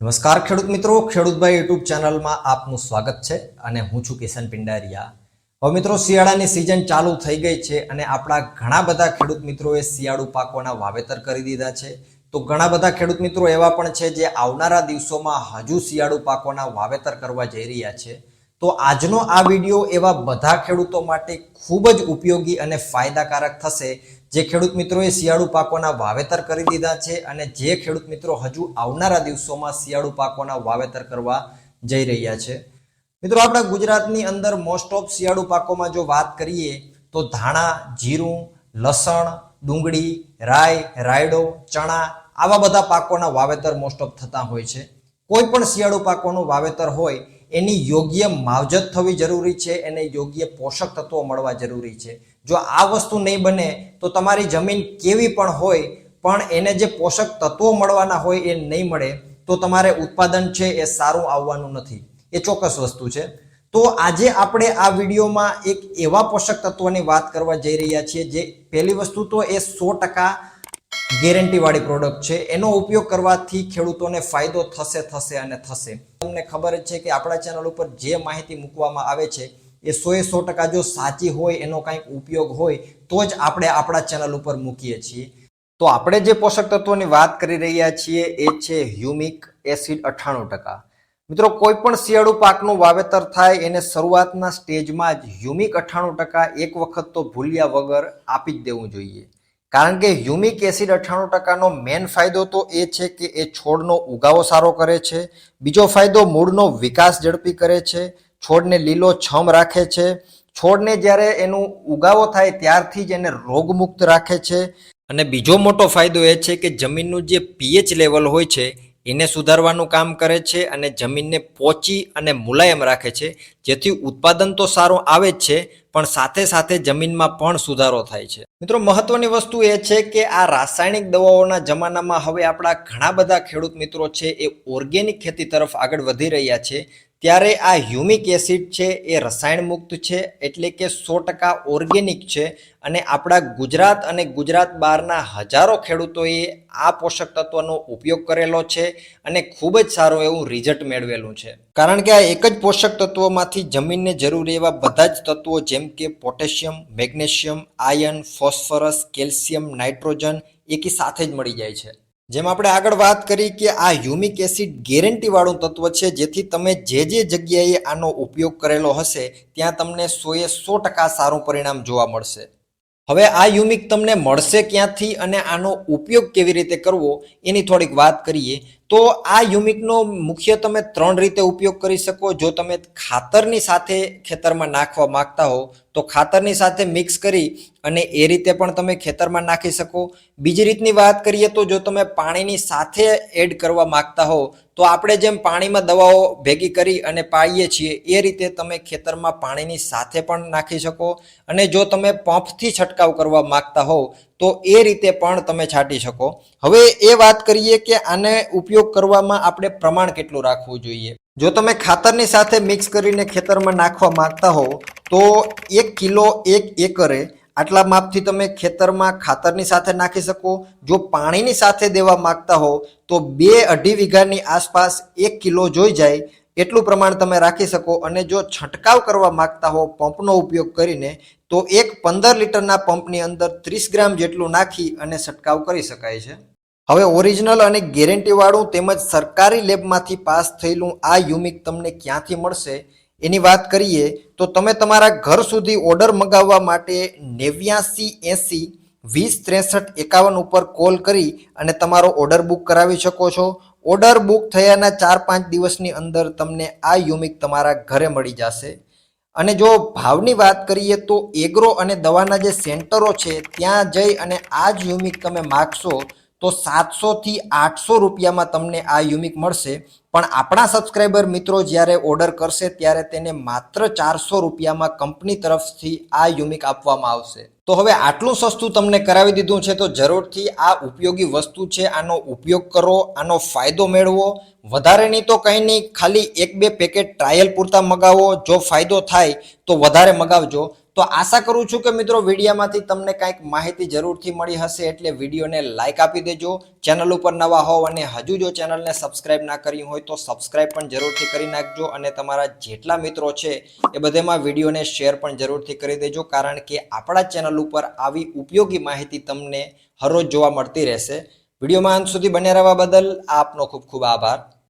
નમસ્કાર ખેડૂત મિત્રો, ખેડૂતભાઈ યુટ્યુબ ચેનલમાં આપનું સ્વાગત છે અને હું છું કિશન પિંડારિયા. હવે મિત્રો, શિયાળાની સિઝન ચાલુ થઈ ગઈ છે અને આપણા ઘણા બધા ખેડૂત મિત્રોએ શિયાળુ પાકોના વાવેતર કરી દીધા છે. તો ઘણા બધા ખેડૂત મિત્રો એવા પણ છે જે આવનારા દિવસોમાં હજુ શિયાળુ પાકોના વાવેતર કરવા જઈ રહ્યા છે. તો આજનો આ વીડિયો એવા બધા ખેડૂતો માટે ખૂબ જ ઉપયોગી અને ફાયદાકારક થશે. જે ખેડૂત મિત્રોએ શિયાળુ પાકોના વાવેતર કરી દીધા છે અને જે ખેડૂત મિત્રો હજુ આવનારા દિવસોમાં શિયાળુ પાકોના વાવેતર કરવા જઈ રહ્યા છે. મિત્રો, આપણા ગુજરાતની અંદર મોસ્ટ ઓફ શિયાળુ પાકોમાં જો વાત કરીએ, તો ધાણા, જીરું, લસણ, ડુંગળી, રાઈ, રાયડો, ચણા આવા બધા પાકોના વાવેતર મોસ્ટ ઓફ થતા હોય છે. કોઈ પણ શિયાળુ પાકોનું વાવેતર હોય એની યોગ્ય માવજત થવી જરૂરી છે, એને યોગ્ય પોષક તત્વો મળવા જરૂરી છે. જો આ વસ્તુ નહીં બને, તો તમારી જમીન કેવી પણ હોય, પણ એને જે પોષક તત્વો મળવાના હોય એ નહીં મળે, તો તમારે ઉત્પાદન છે એ સારું આવવાનું નથી. એ ચોક્કસ વસ્તુ છે. તો આજે આપણે આ વિડીયોમાં એક એવા પોષક તત્વોની વાત કરવા જઈ રહ્યા છીએ, જે પહેલી વસ્તુ તો એ સો ટકા ગેરંટી વાળી પ્રોડક્ટ છે. એનો ઉપયોગ કરવાથી ખેડૂતોને ફાયદો થશે થશે અને થશે. તમને ખબર જ છે કે આપણા ચેનલ ઉપર જે માહિતી મૂકવામાં આવે છે, એ સો એ સો ટકા જો સાચી હોય, એનો કંઈક ઉપયોગ હોય, તો જ આપણે આપણા ચેનલ ઉપર મૂકીએ છીએ. તો આપણે જે પોષક તત્વોની વાત કરી રહ્યા છીએ, એ છે હ્યુમિક એસિડ અઠ્ઠાણું ટકા. મિત્રો કોઈ પણ શિયાળુ પાકનું વાવેતર થાય, એને શરૂઆતના સ્ટેજમાં જ હ્યુમિક અઠ્ઠાણું ટકા એક વખત તો ભૂલ્યા વગર આપી જ દેવું જોઈએ. કારણ કે હ્યુમિક એસિડ અઠ્ઠાણું ટકાનો મેન ફાયદો તો એ છે કે એ છોડનો ઉગાવો સારો કરે છે. બીજો ફાયદો મૂળનો વિકાસ ઝડપી કરે છે. છોડને લીલો છમ રાખે છે. છોડને જ્યારે એનું ઉગાવો થાય ત્યારથી જ એને રોગમુક્ત રાખે છે. અને બીજો મોટો ફાયદો એ છે કે જમીનનું જે પીએચ લેવલ હોય છે, એને સુધારવાનું કામ કરે છે અને જમીનને પોચી અને મુલાયમ રાખે છે. જેથી ઉત્પાદન તો સારું આવે જ છે, પણ સાથે સાથે જમીનમાં પણ સુધારો થાય છે. મિત્રો, મહત્વની વસ્તુ એ છે કે આ રાસાયણિક દવાઓના જમાનામાં હવે આપણા ઘણા બધા ખેડૂત મિત્રો છે એ ઓર્ગેનિક ખેતી તરફ આગળ વધી રહ્યા છે. ત્યારે આ હ્યુમિક એસિડ છે એ રસાયણ મુક્ત છે, એટલે કે સો ટકા ઓર્ગેનિક છે અને આપણા ગુજરાત અને ગુજરાત બહારના હજારો ખેડૂતોએ આ પોષક તત્વનો ઉપયોગ કરેલો છે અને ખૂબ જ સારું એવું રિઝલ્ટ મેળવેલું છે. કારણ કે આ એક જ પોષક તત્વોમાંથી જમીનને જરૂરી એવા બધા જ તત્વો જેમ કે potassium, magnesium iron phosphorus, calcium, nitrogen એકી સાથે જ મળી જાય છે. જેમ આપણે આગળ વાત કરી કે આ હ્યુમિક એસિડ ગેરંટીવાળું તત્વ છે, જેથી તમે જે જે જગ્યાએ આનો ઉપયોગ કરેલો હશે, ત્યાં તમને સોએ સો ટકા સારું પરિણામ જોવા મળશે. હવે આ યુમિક તમને મળશે ક્યાંથી અને આનો ઉપયોગ કેવી રીતે કરવો, એની થોડીક વાત કરીએ. તો આ યુમિકનો મુખ્ય તમે ત્રણ રીતે ઉપયોગ કરી શકો. જો તમે ખાતરની સાથે ખેતરમાં નાખવા માંગતા હો, તો ખાતરની સાથે મિક્સ કરી અને એ રીતે પણ તમે ખેતરમાં નાખી શકો. બીજી રીતની વાત કરીએ તો જો તમે પાણીની સાથે એડ કરવા માંગતા હો, તો આપણે જેમ પાણીમાં દવાઓ ભેગી કરી અને પાઈએ છીએ, એ રીતે તમે ખેતરમાં પાણીની સાથે પણ નાખી શકો. અને જો તમે પંપથી છંટકાવ કરવા માંગતા હોવ તો એ રીતે પણ તમે છાંટી શકો. હવે એ વાત કરીએ કે આને ઉપયોગ કરવામાં આપણે પ્રમાણ કેટલું રાખવું જોઈએ. જો તમે ખાતરની સાથે મિક્સ કરીને ખેતરમાં નાખવા માંગતા હો તો એક કિલો એક એકરે આટલા માપથી તમે ખેતરમાં ખાતરની સાથે નાખી શકો. જો પાણીની સાથે દેવા માંગતા હો તો બે અઢી વીઘાની આસપાસ એક કિલો જોઈ જાય. એટલું પ્રમાણ તમે રાખી શકો અને જો છંટકાવ કરવા માંગતા હો પંપનો ઉપયોગ કરીને, તો એક પંદર લીટરના પંપની અંદર ત્રીસ ગ્રામ જેટલું નાખી અને છંટકાવ કરી શકાય છે. હવે ઓરિજિનલ અને ગેરંટીવાળું તેમજ સરકારી લેબમાંથી પાસ થયેલું આ યુમિક તમને ક્યાંથી મળશે એની વાત કરીએ, તો તમે તમારા ઘર સુધી ઓર્ડર મગાવવા માટે નેવ્યાસી એંસી વીસ ત્રેસઠ એકાવન ઉપર કોલ કરી અને તમારો ઓર્ડર બુક કરાવી શકો છો. ઓર્ડર બુક થયાના ચાર પાંચ દિવસની અંદર તમને આ યુમિક તમારા ઘરે મળી જશે. અને જો ભાવની વાત કરીએ તો એગ્રો અને દવાના જે સેન્ટરો છે, ત્યાં જઈ અને આ જ યુમિક તમે માગશો તો સાતસોથી આઠસો રૂપિયામાં તમને આ યુમિક મળશે. પણ આપણા સબસ્ક્રાઈબર મિત્રો જ્યારે ઓર્ડર કરશે ત્યારે તેને માત્ર ચારસો રૂપિયામાં કંપની તરફથી આ યુમિક આપવામાં આવશે. તો હવે આટલું સસ્તું તમને કરાવી દીધું છે તો જરૂરથી આ ઉપયોગી વસ્તુ છે, આનો ઉપયોગ કરો, આનો ફાયદો મેળવો. વધારે નહીં તો કંઈ નહીં, ખાલી એક બે પેકેટ ટ્રાયલ પૂરતા મગાવો. જો ફાયદો થાય તો વધારે મગાવજો. તો આશા કરું છું કે મિત્રો વિડીયામાંથી તમને કાંઈક માહિતી જરૂરથી મળી હશે, એટલે વિડીયોને લાઇક આપી દેજો. ચેનલ ઉપર નવા હોવ અને હજુ જો ચેનલને સબસ્ક્રાઇબ ના કરી હોય તો સબસ્ક્રાઇબ પણ જરૂરથી કરી નાખજો અને તમારા જેટલા મિત્રો છે એ બધેમાં વિડીયોને શેર પણ જરૂરથી કરી દેજો, કારણ કે આપણા ચેનલ ઉપર આવી ઉપયોગી માહિતી તમને હરરોજ જોવા મળતી રહેશે. વિડીયોમાં અંત સુધી બન્યા રહેવા બદલ આપનો ખૂબ ખૂબ આભાર.